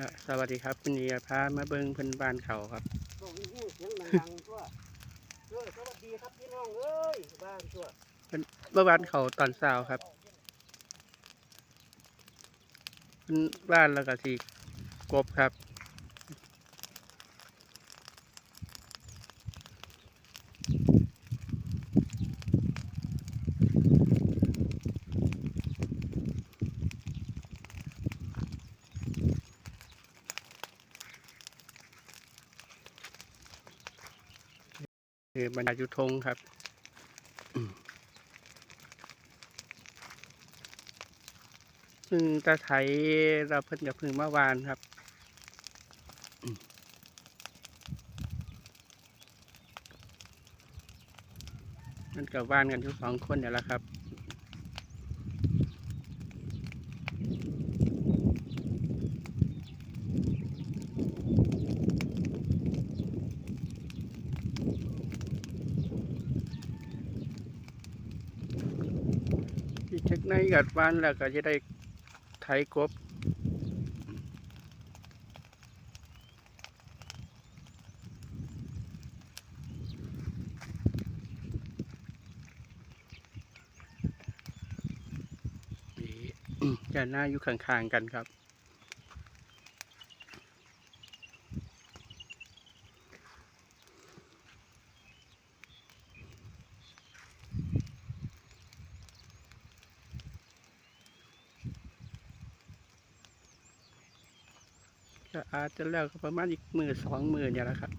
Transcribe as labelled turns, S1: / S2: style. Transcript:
S1: อะสวัสดีครับคุณนีพามาเบิ้งเพิ่นบ้านเขาครับ
S2: บอกให้เสียงดังๆตัวเออสวัสดีครับพี่น้องเอ้ยบ้านตัว
S1: เมื่อวานเขาตอนเช้าครับเพิ่นบ้านแล้วก็สีกบครับ คือบรรดายุทงครับซึ่งตะไทยเราเพิ่นกับพึ่งเมื่อวานครับมันกับว่านกันทุกสองคนเนี่ยแหละครับ ที่เช็คในกัดวันแล้วก็จะได้ไถกบจะหน้าอยู่ข้างๆกันครับ็อาจจะแล้วก็ประมาณอีกมือสองมือเนี่ยแหละครับ